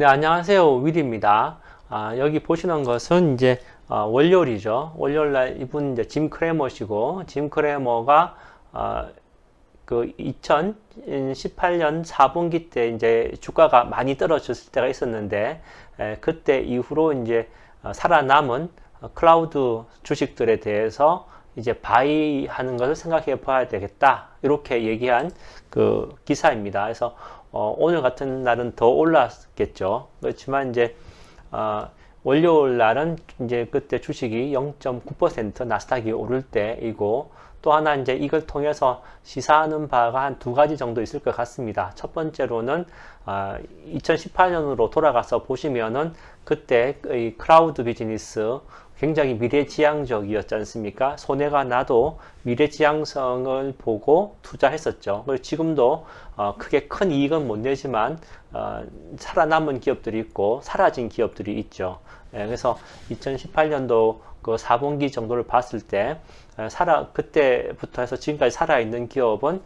네, 안녕하세요. 윌입니다. 아, 여기 보시는 것은 이제 어, 월요일이죠. 월요일 날 이분 이제 짐 크레머시고 짐 크레머가 어, 그 2018년 4분기 때 이제 주가가 많이 떨어졌을 때가 있었는데 에, 그때 이후로 이제 어, 살아남은 클라우드 주식들에 대해서 이제 바이하는 것을 생각해 봐야 되겠다. 이렇게 얘기한 그 기사입니다. 그래서 어, 오늘 같은 날은 더 올랐겠죠. 그렇지만 이제 어, 월요일 날은 이제 그때 주식이 0.9% 나스닥이 오를 때이고 또 하나 이제 이걸 통해서 시사하는 바가 한 두 가지 정도 있을 것 같습니다. 첫 번째로는 어, 2018년으로 돌아가서 보시면은 그때 이 클라우드 비즈니스 굉장히 미래지향적이었지 않습니까? 손해가 나도 미래지향성을 보고 투자했었죠. 그리고 지금도 어, 크게 큰 이익은 못 내지만 어, 살아남은 기업들이 있고 사라진 기업들이 있죠. 예, 그래서 2018년도 그 4분기 정도를 봤을 때 어, 살아 그때부터 해서 지금까지 살아 있는 기업은 어,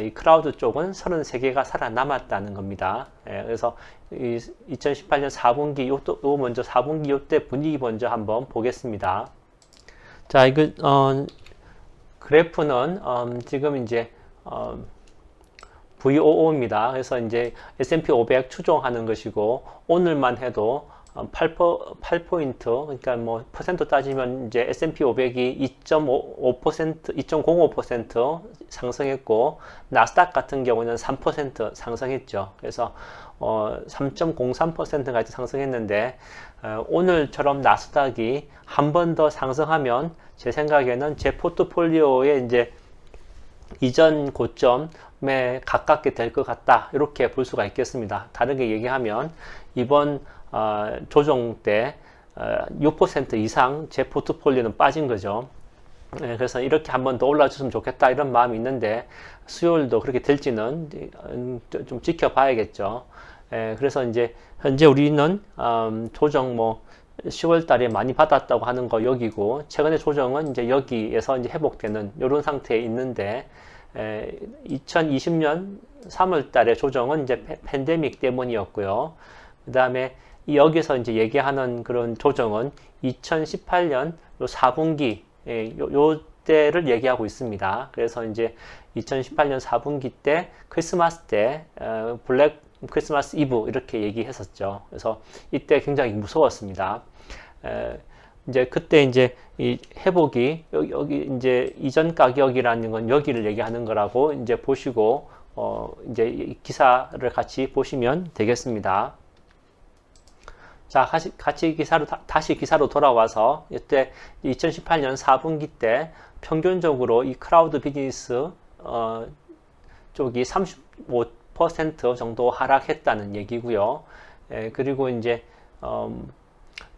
이 클라우드 쪽은 33개가 살아남았다는 겁니다. 예, 그래서 이 2018년 4분기 요또 요 먼저 4분기 요때 분위기 먼저 한번 보겠습니다. 자, 이거 어, 그래프는 음, 지금 이제 어, VOO입니다. 그래서 이제 S&P 500 추종하는 것이고 오늘만 해도 8%, 8포인트, 그러니까 뭐 퍼센트 따지면 이제 S&P 500이 2.5%, 2.05% 상승했고 나스닥 같은 경우는 3% 상승했죠. 그래서 어, 3.03%까지 상승했는데 어, 오늘처럼 나스닥이 한 번 더 상승하면 제 생각에는 제 포트폴리오에 이제 이전 고점에 가깝게 될 것 같다 이렇게 볼 수가 있겠습니다. 다르게 얘기하면 이번 어, 조정 때 어, 6% 이상 제 포트폴리오는 빠진 거죠. 네, 그래서 이렇게 한 번 더 올라줬으면 좋겠다 이런 마음이 있는데 수요일도 그렇게 될지는 음, 좀 지켜봐야겠죠. 예, 그래서 이제 현재 우리는 음, 조정 뭐 10월 달에 많이 받았다고 하는 거 여기고 최근에 조정은 이제 여기에서 이제 회복되는 이런 상태에 있는데 에, 2020년 3월 달에 조정은 이제 팬데믹 때문이었고요. 그 다음에 여기서 이제 얘기하는 그런 조정은 2018년 요 4분기 예, 요, 요 때를 얘기하고 있습니다. 그래서 이제 2018년 4분기 때 크리스마스 때 어, 블랙 크리스마스 이브 이렇게 얘기했었죠. 그래서 이때 굉장히 무서웠습니다. 에, 이제 그때 이제 이 회복이 여기, 여기 이제 이전 가격이라는 건 여기를 얘기하는 거라고 이제 보시고 어 이제 기사를 같이 보시면 되겠습니다. 자, 같이, 기사로, 다, 시 기사로 돌아와서, 이때 2018년 4분기 때 평균적으로 이 크라우드 비즈니스, 어, 쪽이 35% 정도 하락했다는 얘기고요. 예, 그리고 이제, 음,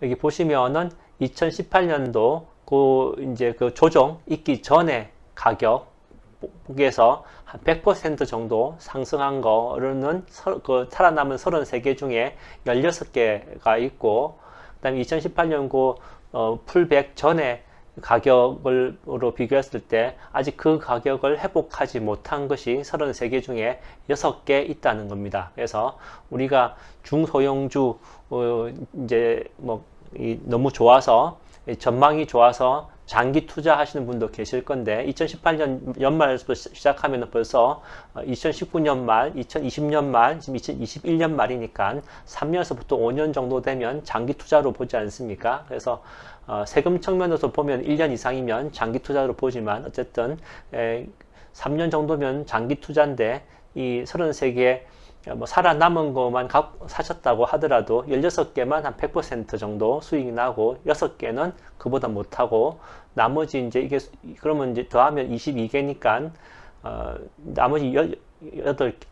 여기 보시면은 2018년도 그 이제 그 조정 있기 전에 가격 에서 한 100% 정도 상승한 거는 그 살아남은 33개 중에 16개가 있고 그 다음에 2018년 그 어, 풀백 전에 가격으로 비교했을 때 아직 그 가격을 회복하지 못한 것이 33개 중에 6개 있다는 겁니다. 그래서 우리가 중소형주 어, 이제 뭐 너무 좋아서 전망이 좋아서 장기 투자하시는 분도 계실 건데 2018년 연말부터 시작하면 벌써 2019년 어, 말, 2020년 말, 지금 2021년 말이니까 3년에서부터 5년 정도 되면 장기 투자로 보지 않습니까? 그래서 어, 세금 측면에서 보면 1년 이상이면 장기 투자로 보지만 어쨌든 에, 3년 정도면 장기 투자인데 이 33개 뭐 살아남은 것만 사셨다고 하더라도 16개만 한 100% 정도 수익이 나고 6개는 그보다 못하고 나머지 이제 이게 그러면 이제 더하면 22개니까 어, 나머지 8,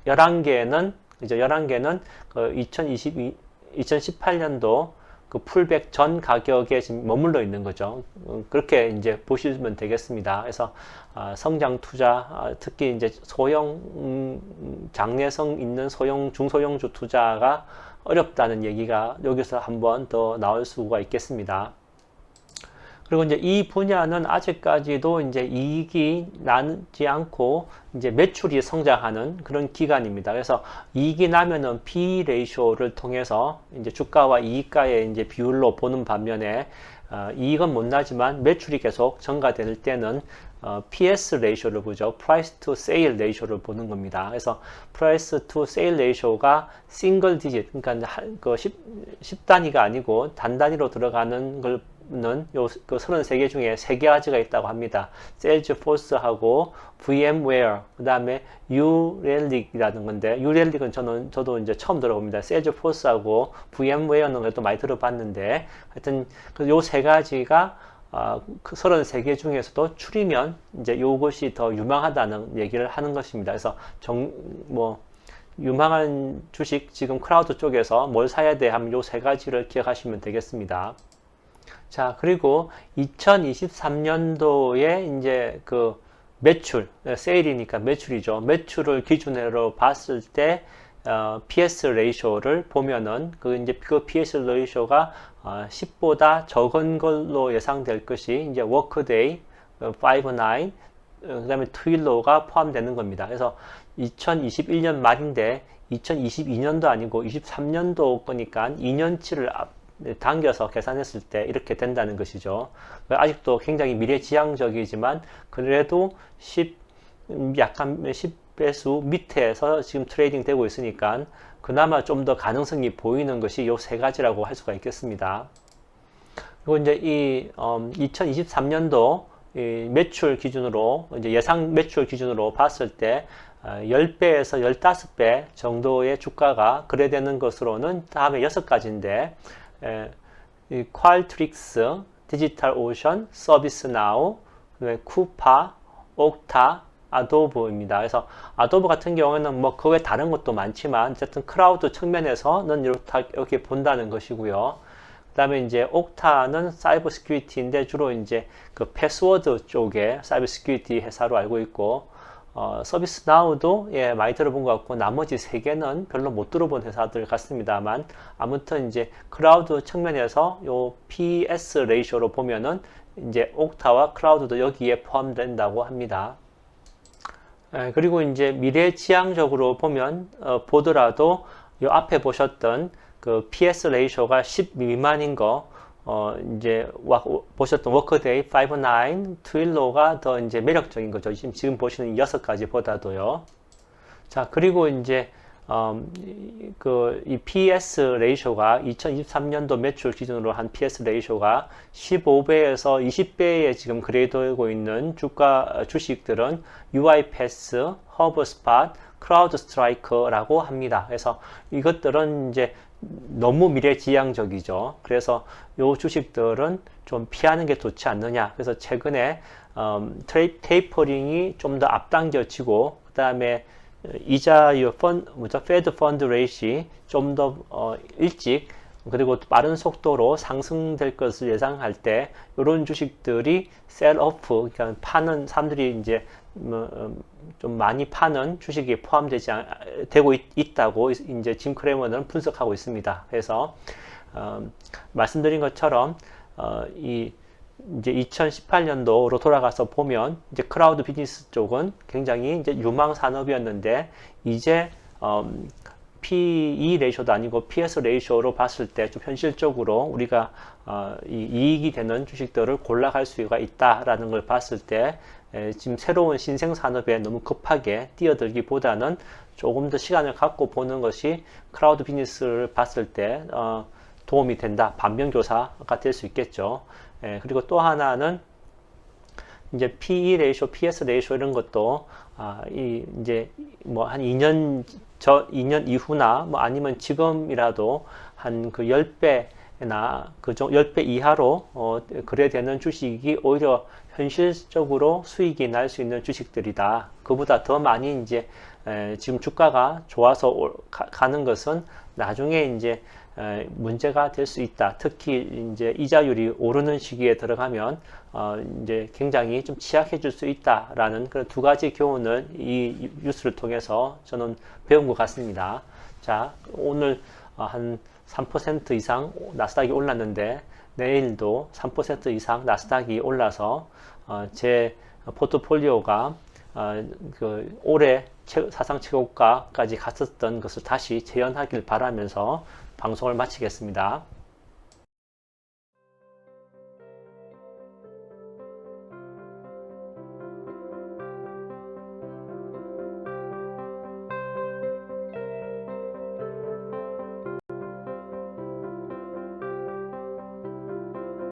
11개는 이제 11개는 그 2022, 2018년도 그 풀백 전 가격에 지금 머물러 있는 거죠. 음, 그렇게 이제 보시면 되겠습니다. 그래서 아, 성장 투자, 아, 특히 이제 소형 음, 장래성 있는 소형 중소형주 투자가 어렵다는 얘기가 여기서 한번 더 나올 수가 있겠습니다. 그리고 이제 이 분야는 아직까지도 이제 이익이 나지 않고 이제 매출이 성장하는 그런 기간입니다. 그래서 이익이 나면은 P 레이쇼를 통해서 이제 주가와 이익가의 이제 비율로 보는 반면에 어, 이익은 못 나지만 매출이 계속 증가될 때는 어, PS 레이쇼를 보죠. Price to Sale 레이쇼를 보는 겁니다. 그래서 Price to Sale 레이쇼가 싱글 디짓, 그러니까 한, 그 10, 10단위가 아니고 단단위로 들어가는 걸 는 요, 그 33개 중에 3개 가지가 있다고 합니다. Salesforce하고 VMware, 그 다음에 Urelic.이라는 건데, Urelic은 저는, 저도 이제 처음 들어봅니다. Salesforce하고 VMware는 그래도 많이 들어봤는데, 하여튼, 요 세 가지가 아, 그 33개 중에서도 추리면 이제 이것이 더 유망하다는 얘기를 하는 것입니다. 그래서 정, 뭐, 유망한 주식 지금 크라우드 쪽에서 뭘 사야 돼 하면 요 세 가지를 기억하시면 되겠습니다. 자, 그리고 2023년도에 이제 그 매출, 세일이니까 매출이죠. 매출을 기준으로 봤을 때 어, PS 레이쇼를 보면은 그 이제 그 PS 레이쇼가 어, 10보다 적은 걸로 예상될 것이 이제 워크데이 5, 9, 어, 그다음에 트윌로가 포함되는 겁니다. 그래서 2021년 말인데 2022년도 아니고 23년도 거니까 2년치를 당겨서 계산했을 때 이렇게 된다는 것이죠. 아직도 굉장히 미래지향적이지만 그래도 10 약간 10배수 밑에서 지금 트레이딩 되고 있으니까 그나마 좀 더 가능성이 보이는 것이 요 세 가지라고 할 수가 있겠습니다. 그리고 이제 이 음, 2023년도 이 매출 기준으로 이제 예상 매출 기준으로 봤을 때 10배에서 어, 15배 정도의 주가가 거래되는 것으로는 다음에 6가지인데 이 퀄트릭스, 디지털 오션, 서비스 나우, 쿠파, 옥타, 아도브입니다. 그래서 아도브 같은 경우에는 뭐 그 외 다른 것도 많지만 어쨌든 크라우드 측면에서는 이렇게 본다는 것이고요. 그 다음에 이제 옥타는 사이버 시큐리티인데 주로 이제 그 패스워드 쪽에 사이버 시큐리티 회사로 알고 있고 어, 서비스 나우도 예, 많이 들어본 것 같고 나머지 세 개는 별로 못 들어본 회사들 같습니다만 아무튼 이제 클라우드 측면에서 요 PS 레이쇼로 보면은 이제 옥타와 클라우드도 여기에 포함된다고 합니다. 예, 그리고 이제 미래 지향적으로 보면 어, 보더라도 요 앞에 보셨던 그 PS 레이쇼가 10 미만인 거 어, 이제 와, 보셨던 워크데이 5.9 트윌로가 더 이제 매력적인 거죠. 지금, 지금 보시는 여섯 가지보다도요. 자, 그리고 이제 음, 그, 이 PS 레이쇼가 2023년도 매출 기준으로 한 PS 레이쇼가 15배에서 20배에 지금 그레이드되고 있는 주가 주식들은 UiPath, 허브스팟, 크라우드 스트라이커라고 합니다. 그래서 이것들은 이제 너무 미래지향적이죠. 그래서 요 주식들은 좀 피하는 게 좋지 않느냐. 그래서 최근에 음, 테이퍼링이 좀 더 앞당겨지고 그 다음에 이자율 펀 뭐죠? 페드 펀드 레이시 좀더 어, 일찍 그리고 빠른 속도로 상승될 것을 예상할 때 이런 주식들이 셀 오프 그러니까 파는 사람들이 이제 뭐, 음, 좀 많이 파는 주식이 포함되지 않, 되고 있, 다고 이제 짐 크레머는 분석하고 있습니다. 그래서 어, 말씀드린 것처럼 어, 이 이제 2018년도로 돌아가서 보면 이제 크라우드 비즈니스 쪽은 굉장히 이제 유망 산업이었는데 이제 음, PE 레이쇼도 아니고 PS 레이쇼로 봤을 때 좀 현실적으로 우리가 어, 이 이익이 되는 주식들을 골라갈 수가 있다라는 걸 봤을 때 에, 지금 새로운 신생 산업에 너무 급하게 뛰어들기보다는 조금 더 시간을 갖고 보는 것이 크라우드 비즈니스를 봤을 때 어, 도움이 된다. 반면교사가 될 수 있겠죠. 에, 그리고 또 하나는 이제 PE 레이쇼, PS 레이쇼 이런 것도 아, 이 이제 뭐 한 2년 저 2년 이후나 뭐 아니면 지금이라도 한 그 10배나 그 10배 이하로 어, 거래되는 주식이 오히려 현실적으로 수익이 날 수 있는 주식들이다. 그보다 더 많이 이제 에, 지금 주가가 좋아서 올, 가, 는 것은 나중에 이제 에, 문제가 될 수 있다. 특히 이제 이자율이 오르는 시기에 들어가면 어, 이제 굉장히 좀 취약해질 수 있다라는 그런 두 가지 교훈을 이 뉴스를 통해서 저는 배운 것 같습니다. 자, 오늘 어, 한3% 이상 나스닥이 올랐는데 내일도 3% 이상 나스닥이 올라서 어, 제 포트폴리오가 어, 그 올해 최- 사상 최고가까지 갔었던 것을 다시 재현하길 바라면서 방송을 마치겠습니다.